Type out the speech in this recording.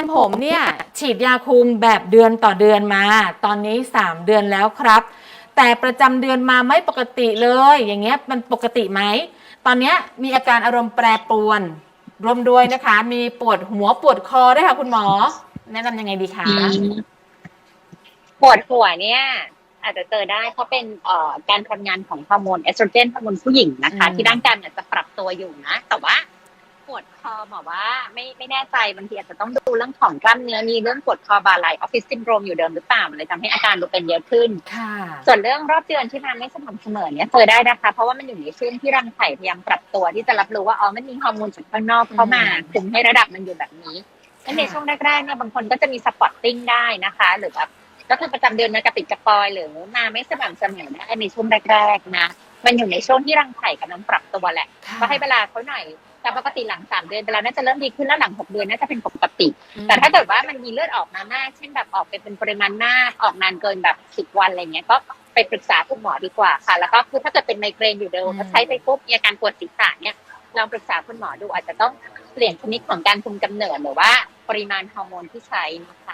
นผมเนี่ยฉีดยาคุมแบบเดือนต่อเดือนมา ตอนนี้ 3 เดือนแล้วครับ แต่ประจำเดือนมาไม่ปกติเลย อย่างเงี้ยมันปกติไหม ตอนเนี้ยมีอาการอารมณ์แปรปรวนรวมด้วยนะคะ มีปวดหัวปวดคอด้วยค่ะคุณหมอ แนะนำยังไงดีคะปวดหัวเนี่ยอาจจะเจอได้เพราะเป็นเอ่อการทำงานของฮอร์โมนเอสโตรเจนฮอร์โมนผู้หญิงนะคะอืมที่ร่างกายเนี่ยจะปรับตัวอยู่นะ แต่ว่า ปวดคอหมอว่า ไม่ไม่แน่ใจบางทีอาจจะต้องดูเรื่องของกล้ามเนื้อมีเรื่องปวดคอบาไหลออฟฟิศซินโดรมอยู่เดิมหรือเปล่ามันเลยทำให้อาการดูเป็นเยอะขึ้นค่ะ ส่วนเรื่องรอบเดือนที่มันไม่สม่ำเสมอเนี่ยเจอได้นะคะ เพราะว่ามันอยู่ในช่วงที่รังไข่พยายามปรับตัวที่จะรับรู้ว่าอ๋อมันมีฮอร์โมนจากข้างนอกเข้ามาอืมคุมให้ระดับมันอยู่แบบนี้งั้นในช่วงแรกๆเนี่ยบางคนก็จะมีสปอตติ้งได้นะคะ หรือแบบก็คือประจำเดือนมากระปิดกระปอยหรือมาไม่สม่ำเสมอได้ในช่วงแรกๆนะ มันอยู่ในช่วงที่รังไข่กำลังปรับตัวแหละค่ะก็ให้เวลาเขาหน่อยแต่ปกติหลังสามเดือนเวลาน่าจะเริ่มดีขึ้นแล้วหลังหกเดือนน่าจะเป็นปกติ แต่ถ้าเกิดว่ามันมีเลือดออกมามากเช่นแบบออกไปเป็นปริมาณมากออกนานเกินแบบสิบวันอะไรเงี้ยก็ไปปรึกษาคุณหมอดีกว่าค่ะ แล้วก็คือถ้าเกิดเป็นไมเกรนอยู่เดิมอืมถ้าใช้ไปปุ๊บมีอาการปวดศีรษะเนี่ยลองปรึกษาคุณหมอดูอาจจะต้องเปลี่ยนชนิดของการคุมกำเนิดหรือว่าปริมาณฮอร์โมนที่ใช้นะคะ